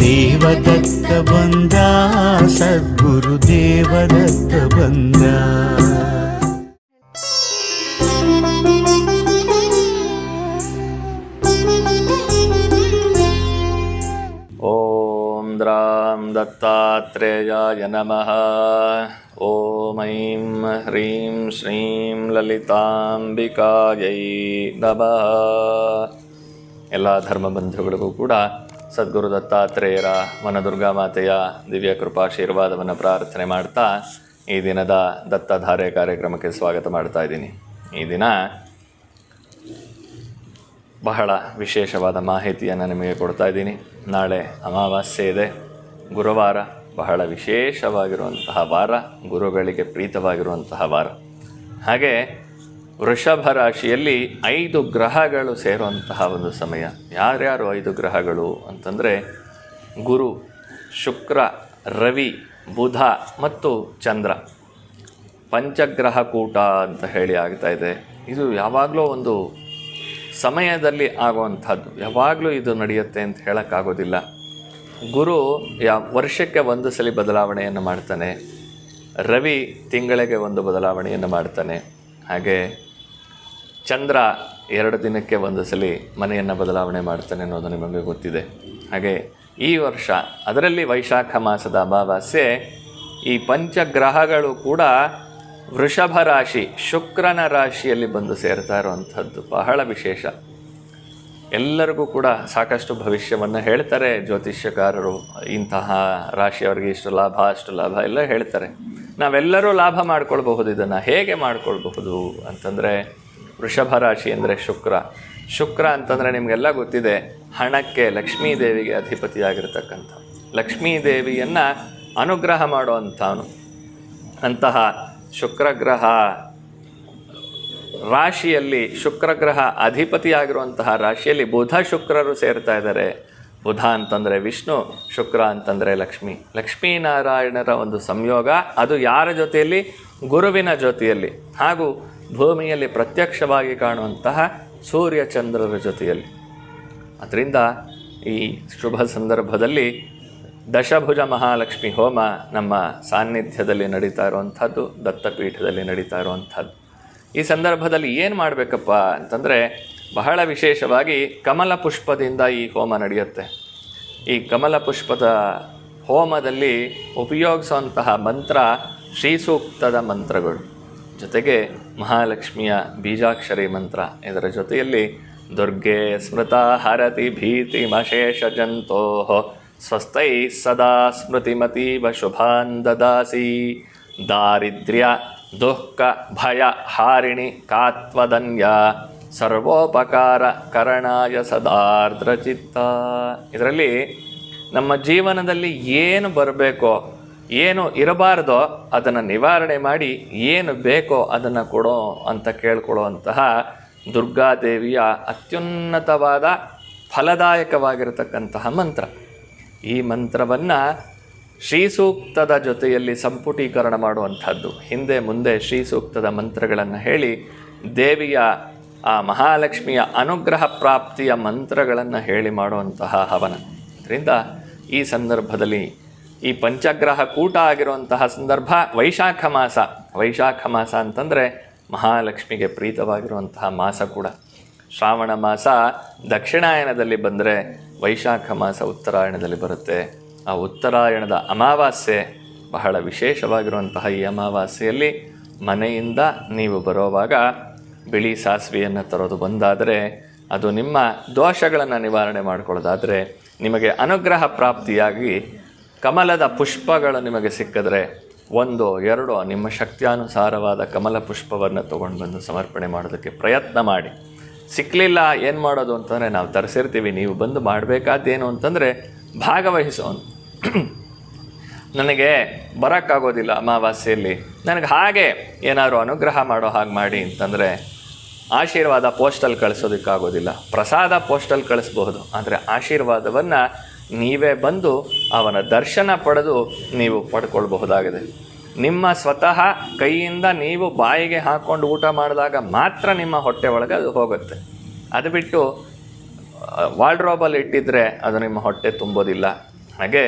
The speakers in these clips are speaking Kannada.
ದೇವದತ್ತ ಬಂದ ಸದ್ಗುರು ದೇವದತ್ತ ಬಂದ ॐ द्रां दत्तात्रेयाय नमः ॐ ऐं ह्रीं श्रीं ಲಲಿತಾಂಬಿಕಾಯೈ ನಮಃ ಎಲ್ಲ ಧರ್ಮಬಂಧುಗಳಿಗೂ ಕೂಡ ಸದ್ಗುರು ದತ್ತಾತ್ರೇಯರ ವನದುರ್ಗಾ ಮಾತೆಯ ದಿವ್ಯ ಕೃಪಾಶೀರ್ವಾದವನ್ನು ಪ್ರಾರ್ಥನೆ ಮಾಡ್ತಾ ಈ ದಿನದ ದತ್ತಧಾರೆ ಕಾರ್ಯಕ್ರಮಕ್ಕೆ ಸ್ವಾಗತ ಮಾಡ್ತಾ ಇದ್ದೀನಿ. ಈ ದಿನ ಬಹಳ ವಿಶೇಷವಾದ ಮಾಹಿತಿಯನ್ನು ನಿಮಗೆ ಕೊಡ್ತಾ ಇದ್ದೀನಿ. ನಾಳೆ ಅಮಾವಾಸ್ಯೆ ಇದೆ. ಗುರುವಾರ ಬಹಳ ವಿಶೇಷವಾಗಿರುವಂತಹ ವಾರ. ಗುರುಗಳಿಗೆ ಪ್ರೀತವಾಗಿರುವಂತಹ ವಾರ. ಹಾಗೆ ವೃಷಭ ರಾಶಿಯಲ್ಲಿ ಐದು ಗ್ರಹಗಳು ಸೇರುವಂತಹ ಒಂದು ಸಮಯ. ಯಾರ್ಯಾರು ಐದು ಗ್ರಹಗಳು ಅಂತಂದರೆ ಗುರು, ಶುಕ್ರ, ರವಿ, ಬುಧ ಮತ್ತು ಚಂದ್ರ. ಪಂಚಗ್ರಹ ಕೂಟ ಅಂತ ಹೇಳಿ ಆಗ್ತಾ ಇದೆ. ಇದು ಯಾವಾಗಲೂ ಒಂದು ಸಮಯದಲ್ಲಿ ಆಗುವಂಥದ್ದು. ಯಾವಾಗಲೂ ಇದು ನಡೆಯುತ್ತೆ ಅಂತ ಹೇಳೋಕ್ಕಾಗೋದಿಲ್ಲ. ಗುರು ಯಾ ವರ್ಷಕ್ಕೆ ಒಂದು ಸಲ ಬದಲಾವಣೆಯನ್ನು ಮಾಡ್ತಾನೆ. ರವಿ ತಿಂಗಳಿಗೆ ಒಂದು ಬದಲಾವಣೆಯನ್ನು ಮಾಡ್ತಾನೆ. ಹಾಗೆ ಚಂದ್ರ ಎರಡು ದಿನಕ್ಕೆ ಒಂದು ಸಲ ಮನೆಯನ್ನು ಬದಲಾವಣೆ ಮಾಡ್ತಾನೆ ಅನ್ನೋದು ನಿಮಗೆ ಗೊತ್ತಿದೆ. ಹಾಗೆ ಈ ವರ್ಷ ಅದರಲ್ಲಿ ವೈಶಾಖ ಮಾಸದ ಅಮಾವಾಸ್ಯೆ, ಈ ಪಂಚಗ್ರಹಗಳು ಕೂಡ ವೃಷಭ ರಾಶಿ, ಶುಕ್ರನ ರಾಶಿಯಲ್ಲಿ ಬಂದು ಸೇರ್ತಾ ಇರುವಂಥದ್ದು. ಬಹಳ ವಿಶೇಷ. ಎಲ್ಲರಿಗೂ ಕೂಡ ಸಾಕಷ್ಟು ಭವಿಷ್ಯವನ್ನು ಹೇಳ್ತಾರೆ ಜ್ಯೋತಿಷ್ಯಕಾರರು ಇಂತಹ ರಾಶಿಯವರಿಗೆ ಇಷ್ಟು ಲಾಭ, ಅಷ್ಟು ಲಾಭ ಎಲ್ಲ ಹೇಳ್ತಾರೆ. ನಾವೆಲ್ಲರೂ ಲಾಭ ಮಾಡ್ಕೊಳ್ಬಹುದು ಇದನ್ನು. ಹೇಗೆ ಮಾಡ್ಕೊಳ್ಬಹುದು ಅಂತಂದರೆ ವೃಷಭ ರಾಶಿ ಅಂದರೆ ಶುಕ್ರ. ಶುಕ್ರ ಅಂತಂದರೆ ನಿಮಗೆಲ್ಲ ಗೊತ್ತಿದೆ, ಹಣಕ್ಕೆ ಲಕ್ಷ್ಮೀ ದೇವಿಗೆ ಅಧಿಪತಿಯಾಗಿರ್ತಕ್ಕಂಥ. ಲಕ್ಷ್ಮೀ ದೇವಿಯನ್ನು ಅನುಗ್ರಹ ಮಾಡುವಂಥವನು. ಅಂತಹ ಶುಕ್ರಗ್ರಹ ರಾಶಿಯಲ್ಲಿ ಶುಕ್ರಗ್ರಹ ಅಧಿಪತಿಯಾಗಿರುವಂತಹ ರಾಶಿಯಲ್ಲಿ ಬುಧ ಶುಕ್ರರು ಸೇರ್ತಾ ಇದ್ದಾರೆ. ಬುಧ ಅಂತಂದರೆ ವಿಷ್ಣು, ಶುಕ್ರ ಅಂತಂದರೆ ಲಕ್ಷ್ಮಿ. ಲಕ್ಷ್ಮೀನಾರಾಯಣರ ಒಂದು ಸಂಯೋಗ, ಅದು ಯಾರ ಜೊತೆಯಲ್ಲಿ? ಗುರುವಿನ ಜೊತೆಯಲ್ಲಿ. ಹಾಗೂ ಭೂಮಿಯಲ್ಲಿ ಪ್ರತ್ಯಕ್ಷವಾಗಿ ಕಾಣುವಂತಹ ಸೂರ್ಯ ಚಂದ್ರರ ಜೊತೆಯಲ್ಲಿ. ಅದರಿಂದ ಈ ಶುಭ ಸಂದರ್ಭದಲ್ಲಿ ದಶಭುಜ ಮಹಾಲಕ್ಷ್ಮಿ ಹೋಮ ನಮ್ಮ ಸಾನ್ನಿಧ್ಯದಲ್ಲಿ ನಡೀತಾ ಇರುವಂಥದ್ದು, ದತ್ತಪೀಠದಲ್ಲಿ ನಡೀತಾ ಇರುವಂಥದ್ದು. ಈ ಸಂದರ್ಭದಲ್ಲಿ ಏನು ಮಾಡಬೇಕಪ್ಪ ಅಂತಂದರೆ ಬಹಳ ವಿಶೇಷವಾಗಿ ಕಮಲ ಪುಷ್ಪದಿಂದ ಈ ಹೋಮ ನಡೆಯುತ್ತೆ. ಈ ಕಮಲ ಪುಷ್ಪದ ಹೋಮದಲ್ಲಿ ಉಪಯೋಗಿಸುವಂತಹ ಮಂತ್ರ ಶ್ರೀಸೂಕ್ತದ ಮಂತ್ರಗಳು. ಜೊತೆಗೆ ಮಹಾಲಕ್ಷ್ಮಿಯ ಬೀಜಾಕ್ಷರಿ ಮಂತ್ರ. ಇದರ ಜೊತೆಯಲ್ಲಿ ದುರ್ಗೆ ಸ್ಮೃತ ಹರತಿ ಭೀತಿ ಮಶೇಷ ಜಂತೋ ಸ್ವಸ್ಥೈ ಸದಾ ಸ್ಮೃತಿಮತೀವ ಶುಭಾನ್ ದದಾಸಿ ದಾರಿದ್ರ್ಯ ದುಃಖ, ಭಯ, ಹಾರಿಣಿ, ಕಾತ್ವದನ್ಯ, ಸರ್ವೋಪಕಾರ ಕರಣಾಯ ಸದಾರ್ದ್ರಚಿತ್ತ. ಇದರಲ್ಲಿ ನಮ್ಮ ಜೀವನದಲ್ಲಿ ಏನು ಬರಬೇಕೋ, ಏನು ಇರಬಾರ್ದೋ ಅದನ್ನು ನಿವಾರಣೆ ಮಾಡಿ ಏನು ಬೇಕೋ ಅದನ್ನು ಕೊಡೋ ಅಂತ ಕೇಳ್ಕೊಳ್ಳುವಂತಹ ದುರ್ಗಾದೇವಿಯ ಅತ್ಯುನ್ನತವಾದ ಫಲದಾಯಕವಾಗಿರತಕ್ಕಂತಹ ಮಂತ್ರ. ಈ ಮಂತ್ರವನ್ನು ಶ್ರೀಸೂಕ್ತದ ಜೊತೆಯಲ್ಲಿ ಸಂಪುಟೀಕರಣ ಮಾಡುವಂಥದ್ದು. ಹಿಂದೆ ಮುಂದೆ ಶ್ರೀಸೂಕ್ತದ ಮಂತ್ರಗಳನ್ನು ಹೇಳಿ, ದೇವಿಯ, ಆ ಮಹಾಲಕ್ಷ್ಮಿಯ ಅನುಗ್ರಹ ಪ್ರಾಪ್ತಿಯ ಮಂತ್ರಗಳನ್ನು ಹೇಳಿ ಮಾಡುವಂತಹ ಹವನ. ಇದರಿಂದ ಈ ಸಂದರ್ಭದಲ್ಲಿ ಈ ಪಂಚಗ್ರಹ ಕೂಟ ಆಗಿರುವಂತಹ ಸಂದರ್ಭ ವೈಶಾಖ ಮಾಸ. ವೈಶಾಖ ಮಾಸ ಅಂತಂದರೆ ಮಹಾಲಕ್ಷ್ಮಿಗೆ ಪ್ರೀತವಾಗಿರುವಂತಹ ಮಾಸ ಕೂಡ. ಶ್ರಾವಣ ಮಾಸ ದಕ್ಷಿಣಾಯನದಲ್ಲಿ ಬಂದರೆ ವೈಶಾಖ ಮಾಸ ಉತ್ತರಾಯಣದಲ್ಲಿ ಬರುತ್ತೆ. ಆ ಉತ್ತರಾಯಣದ ಅಮಾವಾಸ್ಯೆ ಬಹಳ ವಿಶೇಷವಾಗಿರುವಂತಹ ಈ ಅಮಾವಾಸ್ಯೆಯಲ್ಲಿ ಮನೆಯಿಂದ ನೀವು ಬರೋವಾಗ ಬಿಳಿ ಸಾಸಿವೆಯನ್ನು ತರೋದು ಬಂದಾದರೆ ಅದು ನಿಮ್ಮ ದೋಷಗಳನ್ನು ನಿವಾರಣೆ ಮಾಡಿಕೊಳ್ಳೋದಾದರೆ ನಿಮಗೆ ಅನುಗ್ರಹ ಪ್ರಾಪ್ತಿಯಾಗಿ ಕಮಲದ ಪುಷ್ಪಗಳು ನಿಮಗೆ ಸಿಕ್ಕಿದ್ರೆ ಒಂದು ಎರಡು ನಿಮ್ಮ ಶಕ್ತಿಯಾನುಸಾರವಾದ ಕಮಲ ಪುಷ್ಪವನ್ನು ತೊಗೊಂಡು ಬಂದು ಸಮರ್ಪಣೆ ಮಾಡೋದಕ್ಕೆ ಪ್ರಯತ್ನ ಮಾಡಿ. ಸಿಕ್ಕಲಿಲ್ಲ ಏನು ಮಾಡೋದು ಅಂತಂದರೆ ನಾವು ತರಿಸಿರ್ತೀವಿ, ನೀವು ಬಂದು ಮಾಡಬೇಕಾದ್ದೇನು ಅಂತಂದರೆ ಭಾಗವಹಿಸೋನು. ನನಗೆ ಬರೋಕ್ಕಾಗೋದಿಲ್ಲ ಅಮಾವಾಸ್ಯೆಯಲ್ಲಿ. ನನಗೆ ಹಾಗೆ ಏನಾದರೂ ಅನುಗ್ರಹ ಮಾಡೋ ಹಾಗೆ ಮಾಡಿ ಅಂತಂದರೆ ಆಶೀರ್ವಾದ ಪೋಸ್ಟಲ್ಲಿ ಕಳಿಸೋದಕ್ಕಾಗೋದಿಲ್ಲ. ಪ್ರಸಾದ ಪೋಸ್ಟಲ್ಲಿ ಕಳಿಸ್ಬಹುದು. ಆದರೆ ಆಶೀರ್ವಾದವನ್ನು ನೀವೇ ಬಂದು ಅವನ ದರ್ಶನ ಪಡೆದು ನೀವು ಪಡ್ಕೊಳ್ಬಹುದಾಗಿದೆ. ನಿಮ್ಮ ಸ್ವತಃ ಕೈಯಿಂದ ನೀವು ಬಾಯಿಗೆ ಹಾಕ್ಕೊಂಡು ಊಟ ಮಾಡಿದಾಗ ಮಾತ್ರ ನಿಮ್ಮ ಹೊಟ್ಟೆ ಒಳಗೆ ಅದು ಹೋಗುತ್ತೆ. ಅದು ಬಿಟ್ಟು ವಾರ್ಡ್ರೋಬಲ್ಲಿ ಇಟ್ಟಿದ್ದರೆ ಅದು ನಿಮ್ಮ ಹೊಟ್ಟೆ ತುಂಬೋದಿಲ್ಲ. ಹಾಗೆ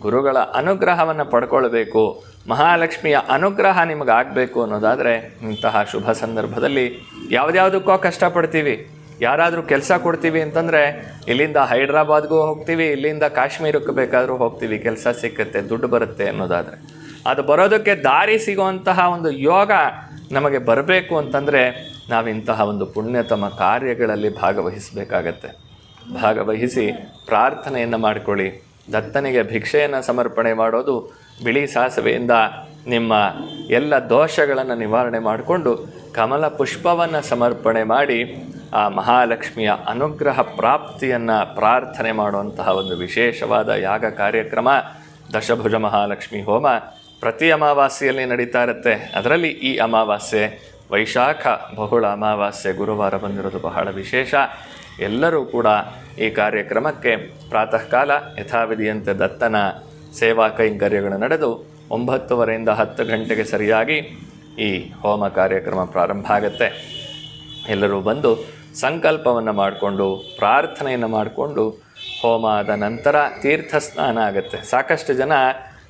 ಗುರುಗಳ ಅನುಗ್ರಹವನ್ನು ಪಡ್ಕೊಳ್ಬೇಕು, ಮಹಾಲಕ್ಷ್ಮಿಯ ಅನುಗ್ರಹ ನಿಮಗೆ ಆಗಬೇಕು ಅನ್ನೋದಾದರೆ ಇಂತಹ ಶುಭ ಸಂದರ್ಭದಲ್ಲಿ ಯಾವುದ್ಯಾವುದಕ್ಕೋ ಕಷ್ಟಪಡ್ತೀವಿ. ಯಾರಾದರೂ ಕೆಲಸ ಕೊಡ್ತೀವಿ ಅಂತಂದರೆ ಇಲ್ಲಿಂದ ಹೈದ್ರಾಬಾದ್ಗೂ ಹೋಗ್ತೀವಿ, ಇಲ್ಲಿಂದ ಕಾಶ್ಮೀರಕ್ಕೆ ಬೇಕಾದರೂ ಹೋಗ್ತೀವಿ. ಕೆಲಸ ಸಿಕ್ಕತ್ತೆ, ದುಡ್ಡು ಬರುತ್ತೆ ಅನ್ನೋದಾದರೆ. ಅದು ಬರೋದಕ್ಕೆ ದಾರಿ ಸಿಗುವಂತಹ ಒಂದು ಯೋಗ ನಮಗೆ ಬರಬೇಕು ಅಂತಂದರೆ ನಾವಿಂತಹ ಒಂದು ಪುಣ್ಯತಮ ಕಾರ್ಯಗಳಲ್ಲಿ ಭಾಗವಹಿಸಬೇಕಾಗತ್ತೆ. ಭಾಗವಹಿಸಿ ಪ್ರಾರ್ಥನೆಯನ್ನು ಮಾಡಿಕೊಳ್ಳಿ. ದತ್ತನಿಗೆ ಭಿಕ್ಷೆಯನ್ನು ಸಮರ್ಪಣೆ ಮಾಡೋದು ಬಿಳಿ ಸಾಸಿವೆಯಿಂದ ನಿಮ್ಮ ಎಲ್ಲ ದೋಷಗಳನ್ನು ನಿವಾರಣೆ ಮಾಡಿಕೊಂಡು ಕಮಲ ಪುಷ್ಪವನ್ನು ಸಮರ್ಪಣೆ ಮಾಡಿ ಆ ಮಹಾಲಕ್ಷ್ಮಿಯ ಅನುಗ್ರಹ ಪ್ರಾಪ್ತಿಯನ್ನು ಪ್ರಾರ್ಥನೆ ಮಾಡುವಂತಹ ಒಂದು ವಿಶೇಷವಾದ ಯಾಗ ಕಾರ್ಯಕ್ರಮ ದಶಭುಜ ಮಹಾಲಕ್ಷ್ಮಿ ಹೋಮ ಪ್ರತಿ ಅಮಾವಾಸ್ಯೆಯಲ್ಲಿ ನಡೀತಾ ಇರುತ್ತೆ. ಅದರಲ್ಲಿ ಈ ಅಮಾವಾಸ್ಯೆ ವೈಶಾಖ, ಬಹುಳ ಅಮಾವಾಸ್ಯೆ, ಗುರುವಾರ ಬಂದಿರೋದು ಬಹಳ ವಿಶೇಷ. ಎಲ್ಲರೂ ಕೂಡ ಈ ಕಾರ್ಯಕ್ರಮಕ್ಕೆ ಪ್ರಾತಃ ಕಾಲ ಯಥಾವಿಧಿಯಂತೆ ದತ್ತನ ಸೇವಾ ಕೈಂಕರ್ಯಗಳು ನಡೆದು ಒಂಬತ್ತುವರೆಯಿಂದ ಹತ್ತು ಗಂಟೆಗೆ ಸರಿಯಾಗಿ ಈ ಹೋಮ ಕಾರ್ಯಕ್ರಮ ಪ್ರಾರಂಭ ಆಗುತ್ತೆ. ಎಲ್ಲರೂ ಬಂದು ಸಂಕಲ್ಪವನ್ನು ಮಾಡಿಕೊಂಡು, ಪ್ರಾರ್ಥನೆಯನ್ನು ಮಾಡಿಕೊಂಡು ಹೋಮ ಆದ ನಂತರ ತೀರ್ಥ ಸ್ನಾನ ಆಗುತ್ತೆ. ಸಾಕಷ್ಟು ಜನ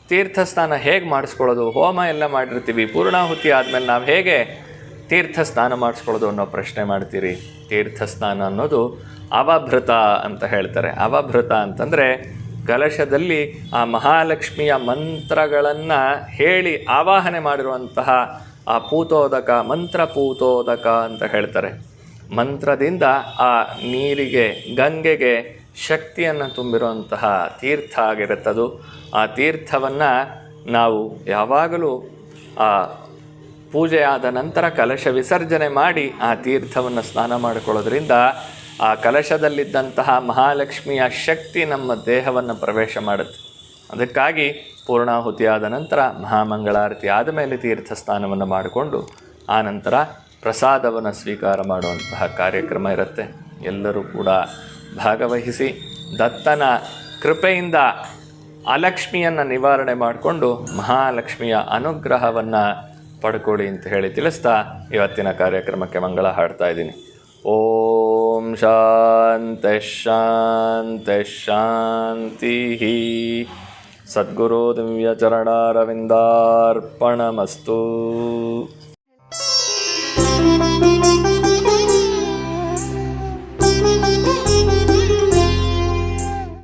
ತೀರ್ಥಸ್ನಾನ ಹೇಗೆ ಮಾಡಿಸ್ಕೊಳ್ಳೋದು? ಹೋಮ ಎಲ್ಲ ಮಾಡಿರ್ತೀವಿ. ಪೂರ್ಣಾಹುತಿ ಆದಮೇಲೆ ನಾವು ಹೇಗೆ ತೀರ್ಥ ಸ್ನಾನ ಮಾಡಿಸ್ಕೊಳ್ಳೋದು ಅನ್ನೋ ಪ್ರಶ್ನೆ ಮಾಡ್ತೀರಿ. ತೀರ್ಥ ಸ್ನಾನ ಅನ್ನೋದು ಅವಭೃತ ಅಂತ ಹೇಳ್ತಾರೆ. ಅವಭೃತ ಅಂತಂದರೆ ಕಲಶದಲ್ಲಿ ಆ ಮಹಾಲಕ್ಷ್ಮಿಯ ಮಂತ್ರಗಳನ್ನು ಹೇಳಿ ಆವಾಹನೆ ಮಾಡಿರುವಂತಹ ಆ ಪೂತೋದಕ, ಮಂತ್ರ ಪೂತೋದಕ ಅಂತ ಹೇಳ್ತಾರೆ. ಮಂತ್ರದಿಂದ ಆ ನೀರಿಗೆ, ಗಂಗೆಗೆ ಶಕ್ತಿಯನ್ನು ತುಂಬಿರುವಂತಹ ತೀರ್ಥ ಆಗಿರುತ್ತದು. ಆ ತೀರ್ಥವನ್ನು ನಾವು ಯಾವಾಗಲೂ ಆ ಪೂಜೆ ಆದ ನಂತರ ಕಲಶ ವಿಸರ್ಜನೆ ಮಾಡಿ ಆ ತೀರ್ಥವನ್ನು ಸ್ನಾನ ಮಾಡಿಕೊಳ್ಳೋದ್ರಿಂದ ಆ ಕಲಶದಲ್ಲಿದ್ದಂತಹ ಮಹಾಲಕ್ಷ್ಮಿಯ ಶಕ್ತಿ ನಮ್ಮ ದೇಹವನ್ನು ಪ್ರವೇಶ ಮಾಡುತ್ತೆ. ಅದಕ್ಕಾಗಿ ಪೂರ್ಣಾಹುತಿಯಾದ ನಂತರ ಮಹಾಮಂಗಳಾರತಿ ಆದಮೇಲೆ ತೀರ್ಥ ಸ್ನಾನವನ್ನು ಮಾಡಿಕೊಂಡು ಆ ನಂತರ ಪ್ರಸಾದವನ್ನು ಸ್ವೀಕಾರ ಮಾಡುವಂತಹ ಕಾರ್ಯಕ್ರಮ ಇರುತ್ತೆ. ಎಲ್ಲರೂ ಕೂಡ ಭಾಗವಹಿಸಿ ದತ್ತನ ಕೃಪೆಯಿಂದ ಅಲಕ್ಷ್ಮಿಯನ್ನು ನಿವಾರಣೆ ಮಾಡಿಕೊಂಡು ಮಹಾಲಕ್ಷ್ಮಿಯ ಅನುಗ್ರಹವನ್ನು ಪಡ್ಕೊಳ್ಳಿ ಅಂತ ಹೇಳಿ ತಿಳಿಸ್ತಾ ಇವತ್ತಿನ ಕಾರ್ಯಕ್ರಮಕ್ಕೆ ಮಂಗಳ ಹಾಡ್ತಾ ಇದ್ದೀನಿ. ಓಂ ಶಾಂತಿ ಶಾಂತಿ ಶಾಂತಿ ಸದ್ಗುರು ದಿವ್ಯ ಚರಣಾರವಿಂದಾರ್ಪಣಮಸ್ತು. thank you